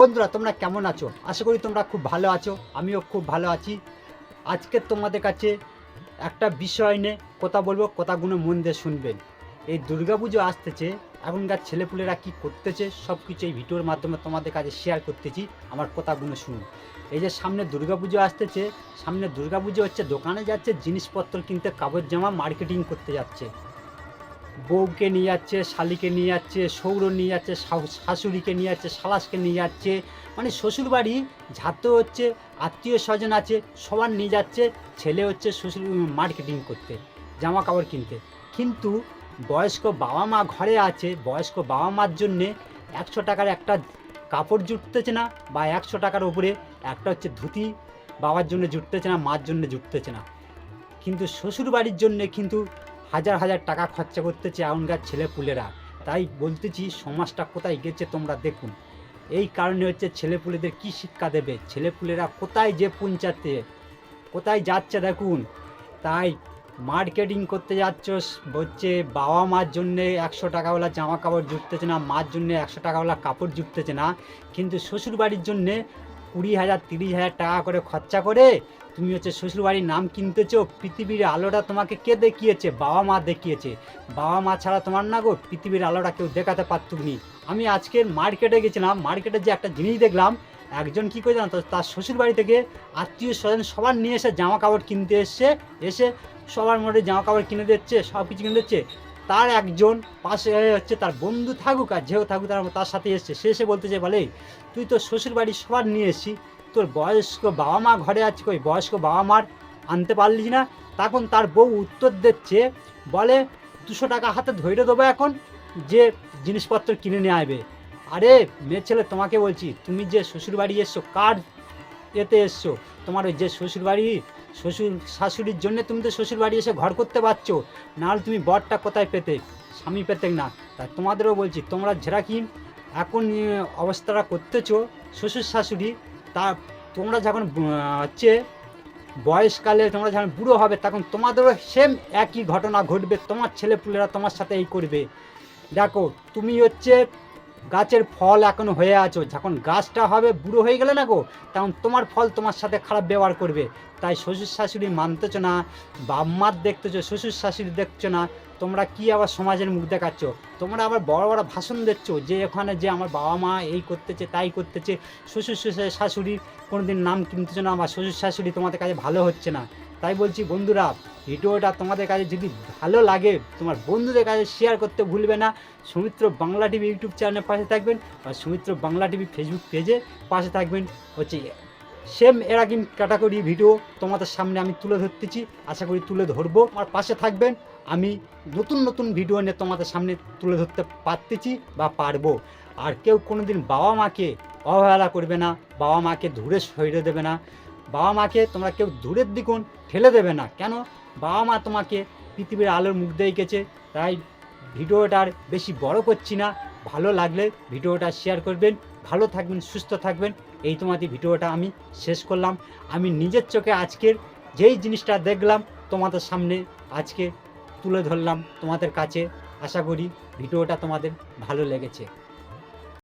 বন্ধুরা, তোমরা কেমন আছো? আশা করি তোমরা খুব ভালো আছো, আমিও খুব ভালো আছি। আজকে তোমাদের কাছে একটা বিষয় নিয়ে কথা বলব, কথাগুলো মন দিয়ে শুনবেন। এই দুর্গাপুজো আসতেছে, এখনকার ছেলেপুলেরা কি করতেছে সব কিছু এই ভিডিওর মাধ্যমে তোমাদের কাছে শেয়ার করতেছি, আমার কথাগুলো শুনুন। এই যে সামনে দুর্গাপুজো আসতেছে, সামনে দুর্গাপুজো হচ্ছে, দোকানে যাচ্ছে, জিনিসপত্র কিনতে, কাপড় জামা মার্কেটিং করতে যাচ্ছে। বউকে নিয়ে যাচ্ছে, শালিকে নিয়ে যাচ্ছে সৌর নিয়ে যাচ্ছে শাশুড়িকে নিয়ে যাচ্ছে, সালাসকে নিয়ে যাচ্ছে। মানে শ্বশুরবাড়ি যাতে হচ্ছে, আত্মীয় স্বজন আছে, সবার নিয়ে যাচ্ছে, ছেলে হচ্ছে শ্বশুর মার্কেটিং করতে, জামা কাপড় কিনতে। কিন্তু বয়স্ক বাবা মা ঘরে আছে, বয়স্ক বাবা মার জন্যে একশো টাকার একটা কাপড় জুটতেছে না বা একশো টাকার উপরে একটা হচ্ছে ধুতি বাবার জন্য জুটতেছে না, মার জন্য জুটতেছে না। কিন্তু শ্বশুর বাড়ির জন্যে কিন্তু হাজার হাজার টাকা খরচা করতেছে এখনকার ছেলে পুলেরা তাই বলতেছি, সমাজটা কোথায় গেছে তোমরা দেখুন। এই কারণে হচ্ছে ছেলেপুলেদের কি শিক্ষা দেবে? ছেলেপুলেরা কোথায় যে পৌঁছাতে কোথায় যাচ্ছে দেখুন। তাই মার্কেটিং করতে যাচ্ছ, হচ্ছে বাবা মার জন্যে একশো টাকাওয়ালা জামা কাপড় জুটতেছে না, মার জন্যে একশো টাকাওয়ালা কাপড় জুটতেছে না। কিন্তু শ্বশুর বাড়ির জন্যে কুড়ি হাজার, তিরিশ হাজার টাকা করে খরচা করে তুমি হচ্ছে শ্বশুরবাড়ির নাম কিনতেছো, পৃথিবীর আলোটা তোমাকে কে দেখিয়েছে? বাবা মা দেখিয়েছে। বাবা মা ছাড়া তোমার না গো, পৃথিবীর আলোটা কেউ দেখাতে পারতুক নি। আমি আজকের মার্কেটে গেছিলাম, মার্কেটে যে একটা জিনিস দেখলাম, একজন কী করে জানো তার শ্বশুর বাড়ি থেকে আত্মীয় স্বজন সবার নিয়ে এসে জামা কাপড় কিনতে এসছে, এসে সবার মধ্যে জামা কাপড় কিনে দিচ্ছে সব কিছু কিনে দিচ্ছে। তার একজন পাশে হচ্ছে তার বন্ধু থাকুক আর যেও থাকুক তার তার সাথে এসছে। সে এসে বলতে চাই বলে, তুই তো শ্বশুর বাড়ি সবার নিয়ে এসছি তোর বয়স্ক বাবা মা ঘরে আছে, কই বয়স্ক বাবা মার আনতে পারলি না? তখন তার বউ উত্তর দিচ্ছে, বলে, দুশো টাকা হাতে ধরে দেবো এখন, যে জিনিসপত্র কিনে নিয়ে আসবে। আরে, মেয়ে ছেলে, তোমাকে বলছি, তুমি যে শ্বশুর বাড়ি এসছো, কার এতে এসছো? তোমার ওই যে শ্বশুর বাড়ি শ্বশুর শাশুড়ির জন্য তুমি তো শ্বশুর বাড়ি এসে ঘর করতে পারছ। নাহলে তুমি বরটা কোথায় পেতে? স্বামী পেতে না। তা তোমাদেরও বলছি, তোমরা যেরা এখন অবস্থাটা করতেছো শ্বশুর শাশুড়ি, তা তোমরা যখন হচ্ছে বয়সকালে তোমরা যখন বুড়ো হবে, তখন তোমাদেরও সেম একই ঘটনা ঘটবে। তোমার ছেলেপুলেরা তোমার সাথে এই করবে। দেখো, তুমি হচ্ছে গাছের ফল এখন হয়ে আছো, যখন গাছটা হবে বুড়ো হয়ে গেলে না গো, তখন তোমার ফল তোমার সাথে খারাপ ব্যবহার করবে। তাই শ্বশুর শাশুড়ি মানতেছো না বাম্মার দেখতেছো, শ্বশুর শাশুড়ি দেখছ না, তোমরা কি আবার সমাজের মুখ দেখাচ্ছ? তোমরা আবার বড় বড় ভাষণ দিচ্ছ, যে এখানে যে আমার বাবা মা এই করতেছে, তাই করতেছে। শ্বশুর শ্বশুর শাশুড়ির কোনোদিন নাম কিনতেছো না আমার শ্বশুর শাশুড়ি তোমাদের কাছে ভালো হচ্ছে না। তাই বলছি বন্ধুরা ভিডিওটা তোমাদের কাছে যদি ভালো লাগে, তোমার বন্ধুদের কাছে শেয়ার করতে ভুলবে না। সুমিত্র বাংলা টিভি ইউটিউব চ্যানেলের পাশে থাকবেন আর সুমিত্র বাংলা টিভি ফেসবুক পেজে পাশে থাকবেন। হচ্ছে সেম এরকম ক্যাটাগরি ভিডিও তোমাদের সামনে আমি তুলে ধরতেছি। আশা করি তুলে ধরবো। আমার পাশে থাকবেন, আমি নতুন নতুন ভিডিও নিয়ে তোমাদের সামনে তুলে ধরতে পারতেছি বা পারব। আর কেউ কোনোদিন বাবা মাকে অবহেলা করবে না, বাবা মাকে ধরে সরিয়ে দেবে না। বাবা মাকে তোমরা কেউ দূরের দিকুন ঠেলে দেবে না। কেন? বাবা মা তোমাকে পৃথিবীর আলোর মুখ দিয়ে গেছে তাই ভিডিওটার বেশি বড় করছি না। ভালো লাগলে ভিডিওটা শেয়ার করবেন, ভালো থাকবেন, সুস্থ থাকবেন। এই তোমাদের ভিডিওটা আমি শেষ করলাম। আমি নিজের চোখে আজকের যেই জিনিসটা দেখলাম, তোমাদের সামনে আজকে তুলে ধরলাম তোমাদের কাছে। আশা করি ভিডিওটা তোমাদের ভালো লেগেছে।